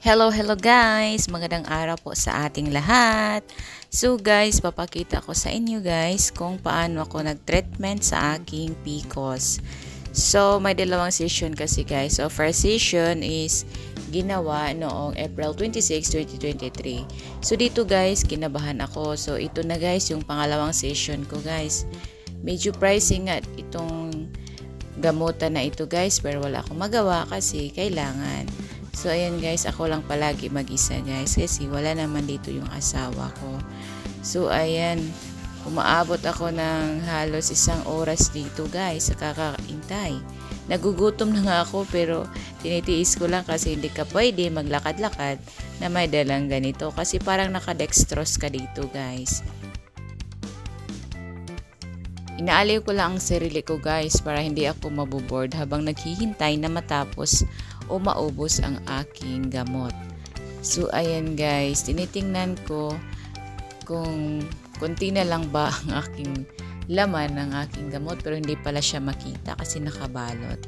Hello, hello guys! Magandang araw po sa ating lahat. So guys, papakita ko sa inyo guys kung paano ako nag-treatment sa aking PCOS. So, may dalawang session kasi guys. So, first session is ginawa noong April 26, 2023. So, dito guys, kinabahan ako. So, ito na guys yung pangalawang session ko guys. Medyo pricing nga itong gamutan na ito guys pero wala akong magawa kasi kailangan. So, ayan guys, ako lang palagi mag-isa guys kasi wala naman dito yung asawa ko. So, ayan, umaabot ako ng halos isang oras dito guys sa kakaintay. Nagugutom na nga ako pero tinitiis ko lang kasi hindi ka pwede maglakad-lakad na may dalang ganito kasi parang nakadextrose ka dito guys. Inaaliw ko lang ang sarili ko guys para hindi ako maboboard habang naghihintay na matapos o maubos ang aking gamot. So ayan guys, tinitingnan ko kung konti na lang ba ang aking laman ng aking gamot pero hindi pala siya makita kasi nakabalot.